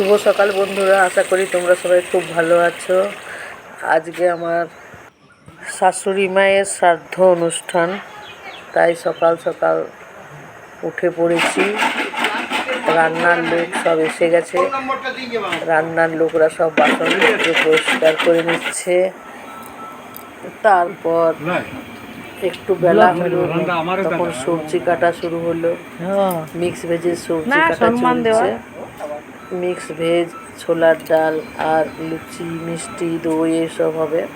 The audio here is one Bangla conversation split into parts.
শুভ সকাল বন্ধুরা আশা করি তোমরা সবাই খুব ভালো আছো। আজকে আমার শাশুড়ি মায়ের শ্রাদ্ধ অনুষ্ঠান তাই সকাল সকাল উঠে পড়েছি। রান্নার লোক সব এসে গেছে। রান্নার লোকরা সব বাসন পরিষ্কার করে নিচ্ছে। তারপর একটু বেলা হলো তখন সবজি কাটা শুরু হলো। মিক্স ভেজের সবজি কাটা চলছে। মিক্স ভেজ, ছোলার ডাল আর লুচি, মিষ্টি, দই এসব হবে।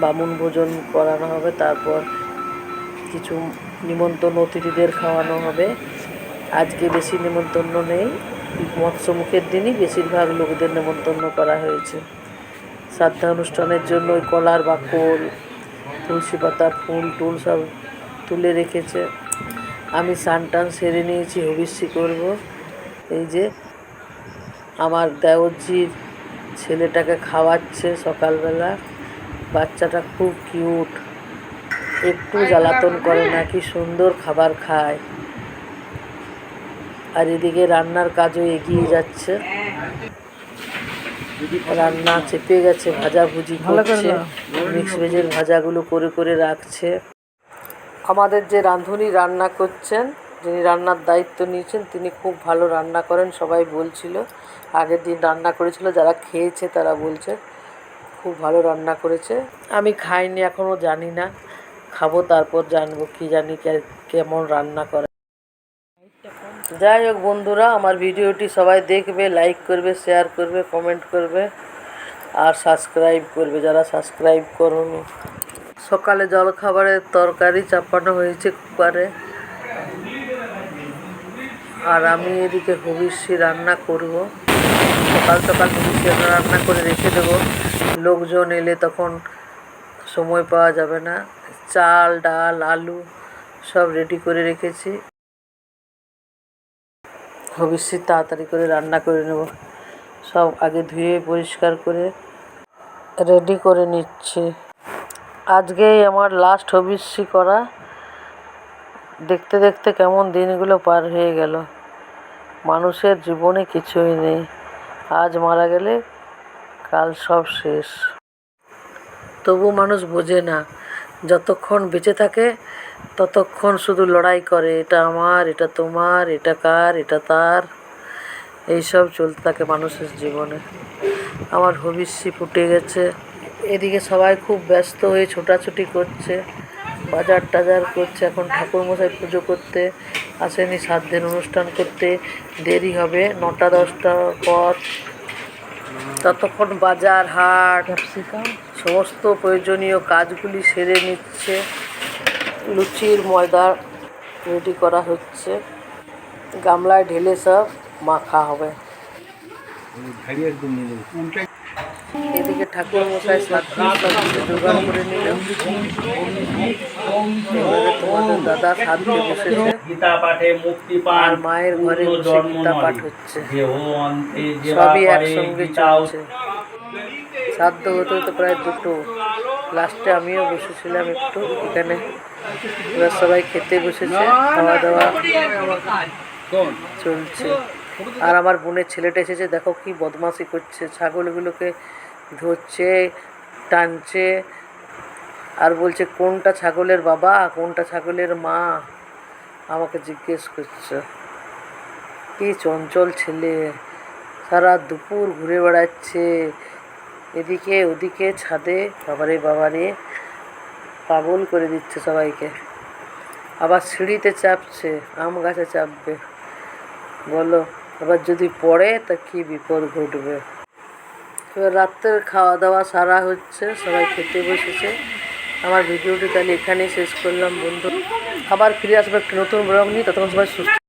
বামুন ভোজন করানো হবে, তারপর কিছু নিমন্ত্রণ অতিথিদের খাওয়ানো হবে। আজকে বেশি নিমন্ত্রণ নেই, মৎস্যমুখের দিনই বেশিরভাগ লোকদের নিমন্ত্রণ করা হয়েছে। শ্রাদ্ধা অনুষ্ঠানের জন্য ওই কলার বাকল, তুলসী পাতা, ফুল, টুল সব তুলে রেখেছে। আমি স্নান টান সেরে নিয়েছি হবিষ্যি করব। এই যে আমার দেওরজির ছেলেটাকে খাওয়াচ্ছে সকালবেলা। বাচ্চাটা খুব কিউট। একটু জ্বালাতন করে না কি সুন্দর খাবার খায়। আর এদিকে রান্নার কাজও এগিয়ে যাচ্ছে। রান্না চেপে গেছে ভাজাভুজি করছে মিক্স ভেজের ভাজাগুলো করে করে রাখছে। আমাদের যে রাঁধুনি রান্না করছেন যিনি রান্নার দায়িত্ব নিয়েছেন, তিনি খুব ভালো রান্না করেন, সবাই বলছিল। আগের দিন রান্না করেছিল, যারা খেয়েছে তারা বলছে, খুব ভালো রান্না করেছে। আমি খাইনি এখনও জানি না। খাব, তারপর জানব কি জানি কেমন রান্না করে। যাই হোক বন্ধুরা, আমার ভিডিওটি সবাই দেখবে লাইক করবে শেয়ার করবে কমেন্ট করবে, আর সাবস্ক্রাইব করবে। যারা সাবস্ক্রাইব করুন, সকালে জলখাবারের তরকারি চাপানো হয়েছে কুকারে। আর আমি এদিকে হবিষ্যি রান্না করব। সকাল সকাল হবিষ্যি রান্না করে রেখে দেবো। লোকজন এলে তখন সময় পাওয়া যাবে না। চাল, ডাল, আলু সব রেডি করে রেখেছি। ভবিষ্যৎ তাড়াতাড়ি করে রান্না করে নেব। সব আগে ধুয়ে, পরিষ্কার করে রেডি করে নিচ্ছি। আজকেই আমার লাস্ট হবিষ্যি করা। দেখতে দেখতে কেমন দিনগুলো পার হয়ে গেল। মানুষের জীবনে কিছুই নেই। আজ মারা গেলে কাল সব শেষ। তবু মানুষ বোঝে না, যতক্ষণ বেঁচে থাকে, ততক্ষণ শুধু লড়াই করে, এটা আমার, এটা তোমার, এটা কার, এটা তার। এইসব চলতে থাকে মানুষের জীবনে। আমার ভবিষ্যৎ ফুটে গেছে। এদিকে সবাই খুব ব্যস্ত হয়ে ছোটাছুটি করছে। বাজার টাজার করছে এখন ঠাকুরমশাই পুজো করতে আসেনি সাত দিন অনুষ্ঠান করতে দেরি হবে নটা দশটার পর। ততক্ষণ বাজার হাট সমস্ত প্রয়োজনীয় কাজগুলি সেরে নিচ্ছে। লুচির ময়দা রেডি করা হচ্ছে। গামলায় ঢেলে সব মাখা হবে। এদিকে ঠাকুর মশাই সাত দিন জোগাড় করে নিল। এবারে তোমাদের দাদা সাধতে বসেছে। গীতা পাঠে মুক্তি আর পান মায়ের ঘরে বসে গীতা পাঠ হচ্ছে। সবই একসঙ্গে চলছে। শ্রাদ্ধ হতে হতে প্রায় দুটো। লাস্টে আমিও বসেছিলাম একটু এখানে। এবার সবাই খেতে বসেছে খাওয়া দাওয়া চলছে। আর আমার বোনের ছেলেটা এসেছে দেখো কি বদমাশি করছে ছাগলগুলোকে ধরছে টানছে আর বলছে কোনটা ছাগলের বাবা কোনটা ছাগলের মা? আমাকে জিজ্ঞেস করছে কি চঞ্চল ছেলে সারা দুপুর ঘুরে বেড়াচ্ছে এদিকে ওদিকে ছাদে বাবারে বাবারে পাগল করে দিচ্ছে সবাইকে আবার সিঁড়িতে চাপছে আম গাছে চাপবে। বলো এবার যদি পড়ে, তা কি বিপদ ঘটবে? এবার রাত্রের খাওয়া দাওয়া সারা হচ্ছে, সবাই খেতে বসেছে। আমার ভিডিওটি তাহলে এখানেই শেষ করলাম, বন্ধু। আবার ফিরে আসবে একটা নতুন ব্লগ নিয়ে, ততক্ষণ সবাই সুস্থ